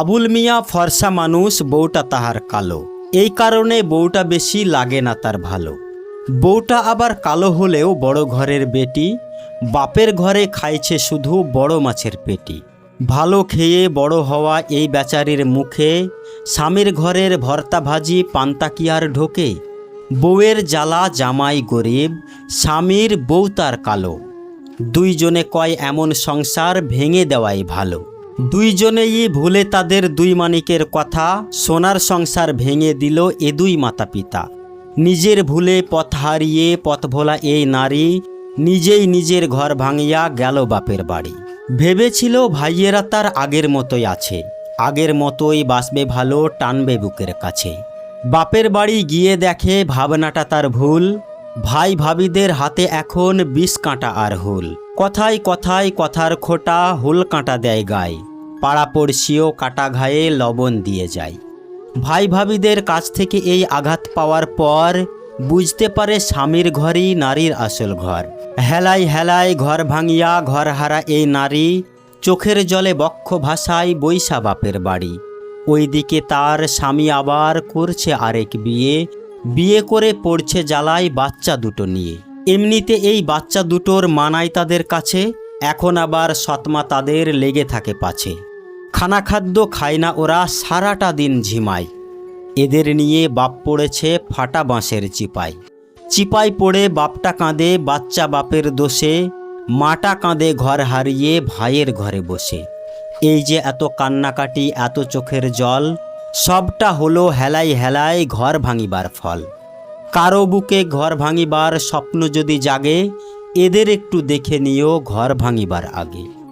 আবুল মিয়া ফর্সা মানুষ, বউটা তাহার কালো। এই কারণে বউটা বেশি লাগে না তার ভালো। বউটা আবার কালো হলেও বড় ঘরের বেটি, বাপের ঘরে খাইছে শুধু বড় মাছের পেটি। ভালো খেয়ে বড় হওয়া এই বেচারির মুখে, স্বামীর ঘরের ভর্তা ভাজি পান্তা কি আর ঢোকে? বউয়ের জ্বালা জামাই গরিব, স্বামীর বউ তার কালো। দুইজনে কয় এমন সংসার ভেঙে দেওয়াই ভালো। দুইজনেই ভুলে তাদের দুই মানিকের কথা সোনার সংসার ভেঙে দিল এ দুই মাতা পিতা নিজের ভুলে পথ হারিয়ে পথ ভোলা এই নারী, নিজেই নিজের ঘর ভাঙিয়া গেল বাপের বাড়ি। ভেবেছিল ভাইয়েরা তার আগের মতোই আছে, আগের মতোই বাসবে ভালো, টানবে বুকের কাছে। বাপের বাড়ি গিয়ে দেখে ভাবনাটা তার ভুল ভাই ভাবিদের হাতে এখন বিষ কাঁটা আর হুল। কথায় কথায় কথার খোটা হুল কাঁটা দেয় গায়ে পাড়াপড়শিও কাটা ঘায়ে লবণ দিয়ে যায়। ভাই ভাবিদের কাছ থেকে এই আঘাত পাওয়ার পর বুঝতে পারে স্বামীর ঘরই নারীর আসল ঘর। হেলাই হেলাই ঘর ভাঙিয়া ঘর হারা এই নারী চোখের জলে বক্ষ ভাষায় বৈশা বাপের বাড়ি। ওইদিকে তার স্বামী আবার করছে আরেক বিয়ে বিয়ে করে পড়ছে জ্বালায় বাচ্চা দুটো নিয়ে। এমনিতে এই বাচ্চা দুটোর মানায় তাদের কাছে, এখন আবার সৎমা তাদের লেগে থাকে পাছে। খানা খাদ্য খায় না ওরা, সারাটা দিন ঝিমায়। এদের নিয়ে বাপ পড়েছে ফাটা বাঁশের চিপায়। চিপায় পড়ে বাপটা কাঁদে, বাচ্চা বাপের দোষে, মাটা কাঁদে ঘর হারিয়ে ভাইয়ের ঘরে বসে। এই যে এত কান্নাকাটি, এত চোখের জল সবটা হলো হেলাই হেলাই ঘর ভাঙিবার ফল। কারও বুকে ঘর ভাঙিবার স্বপ্ন যদি জাগে, এদের একটু দেখে নিও ঘর ভাঙিবার আগে।